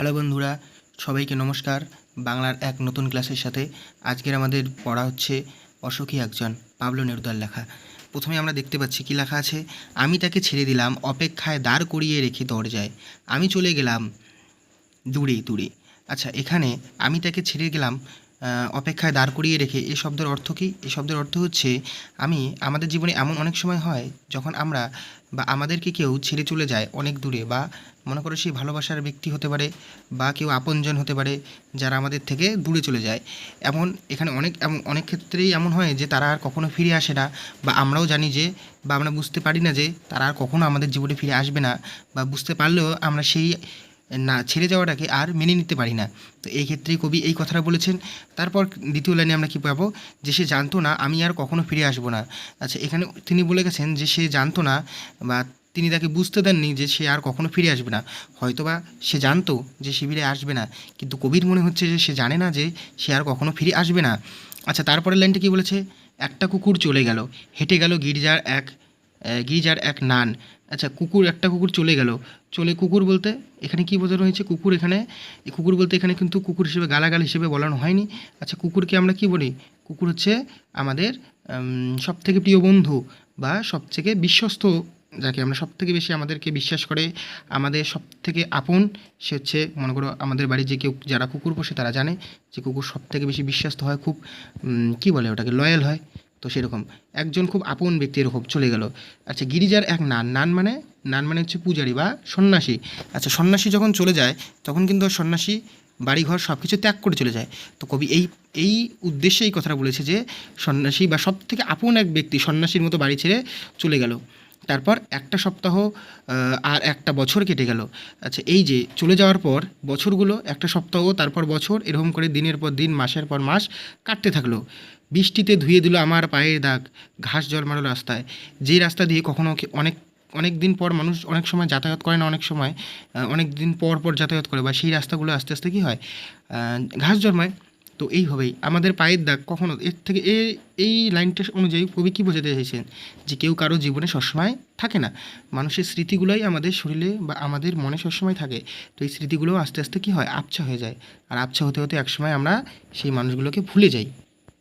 Hello বন্ধুরা, সবাইকে নমস্কার। বাংলার এক নতুন ক্লাসের সাথে আজকের আমাদের পড়া হচ্ছে অসুখী একজন, পাবলো নেরুদার লেখা। প্রথমে আমরা দেখতে পাচ্ছি কি লেখা আছে, আমি তাকে ছেড়ে দিলাম, অপেক্ষায় দাঁড় করিয়ে রেখে দরজায়। আমি চলে গেলাম দূরে দূরে। আচ্ছা এখানে আমি তাকে ছেড়ে গেলাম অপেক্ষায় দাঁড় করিয়ে রেখে এই শব্দের অর্থ কী? এই শব্দের অর্থ হচ্ছে আমি আমাদের জীবনে এমন অনেক সময় হয় যখন আমরা বা আমাদেরকে কেউ ছেড়ে চলে যায় অনেক দূরে বা মনে করো সেই ভালোবাসার ব্যক্তি হতে পারে বা কেউ আপনজন হতে পারে যারা আমাদের থেকে দূরে চলে যায়। এমন এখানে অনেক, এমন অনেক ক্ষেত্রেই এমন হয় যে তারা আর কখনো ফিরে আসে না বা আমরাও জানি যে বা আমরা বুঝতে পারি না যে তারা আর কখনো আমাদের জীবনে ফিরে আসবে না বা বুঝতে পারলেও আমরা সেই না, ছেড়ে যাওয়াটাকে আর মেনে নিতে পারি না। তো এই ক্ষেত্রেই কবি এই কথাটা বলেছেন। তারপর দ্বিতীয় লাইনে আমরা কী পাবো? যে সে জানতো না, আমি আর কখনো ফিরে আসব না। আচ্ছা এখানে তিনি বলে গেছেন যে সে জানতো না বা তিনি তাকে বুঝতে দেননি যে সে আর কখনো ফিরে আসবে না। হয়তোবা সে জানতো যে ফিরে আসবে না, কিন্তু কবির মনে হচ্ছে যে সে জানে না যে সে আর কখনো ফিরে আসবে না। আচ্ছা তারপরের লাইনটা কী বলেছে? একটা কুকুর চলে গেল, হেঁটে গেল গির্জার এক আহ, গির্জার এক নান। আচ্ছা কুকুর একটা কুকুর চলে গেল। চলে কুকুর বলতে এখানে কি বোঝানো হয়েছে? কুকুর এখানে কুকুর বলতে এখানে কিন্তু কুকুর হিসেবে গালাগাল হিসেবে বলানো হয়নি। আচ্ছা কুকুরকে আমরা কি বলি? কুকুর হচ্ছে আমাদের সব থেকে প্রিয় বন্ধু বা সব থেকে বিশ্বস্ত যাকে আমরা সব থেকে বেশি আমাদেরকে বিশ্বাস করে আমাদের সব থেকে আপন সে হচ্ছে মনে করো আমাদের বাড়ি যে কেউ যারা কুকুর পোষে তারা জানে যে কুকুর সব থেকে বেশি বিশ্বস্ত হয় খুব কি বলে ওটাকে? লয়াল হয়। তো সেরকম। একজন খুব আপন ব্যক্তি এরকম চলে গেল। আচ্ছা গিরিজার এক নান। নান মানে? নান মানে হচ্ছে পূজারী বা সন্ন্যাসী। আচ্ছা সন্ন্যাসী যখন চলে যায়, তখন কিন্তু সন্ন্যাসী বাড়িঘর সব কিছু ত্যাগ করে চলে যায়। তো কবি এই এই উদ্দেশ্যে এই কথাটা বলেছে যে, সন্ন্যাসী বা সব থেকে আপন এক ব্যক্তি সন্ন্যাসীর মতো বাড়ি ছেড়ে চলে গেল। তারপর একটা সপ্তাহ আর একটা বছর কেটে গেল। আচ্ছা এই যে চলে যাওয়ার পর বছরগুলো, একটা সপ্তাহ, তারপর বছর, এরকম করে দিনের পর দিন, মাসের পর মাস কাটতে থাকল। বৃষ্টিতে ধুয়ে দিল আমার পায়ের দাগ, ঘাস জন্মালো রাস্তায়। যে রাস্তা দিয়ে কখনো অনেক অনেক দিন পর মানুষ অনেক সময় যাতায়াত করে না, অনেক সময় অনেক দিন পর পর যাতায়াত করে বা সেই রাস্তাগুলো আস্তে আস্তে কী হয় ঘাস জন্মায়। তো এইভাবেই আমাদের পায়ের দাগ কখনো, এর থেকে এই এই লাইনটা অনুযায়ী কবি কী বোঝাতে চাইছেন? যে কেউ কারও জীবনে সবসময় থাকে না। মানুষের স্মৃতিগুলোই আমাদের শরীরে বা আমাদের মনে সবসময় থাকে। তো এই স্মৃতিগুলো আস্তে আস্তে কী হয়, আবছা হয়ে যায়। আর আবছা হতে হতে একসময় আমরা সেই মানুষগুলোকে ভুলে যাই।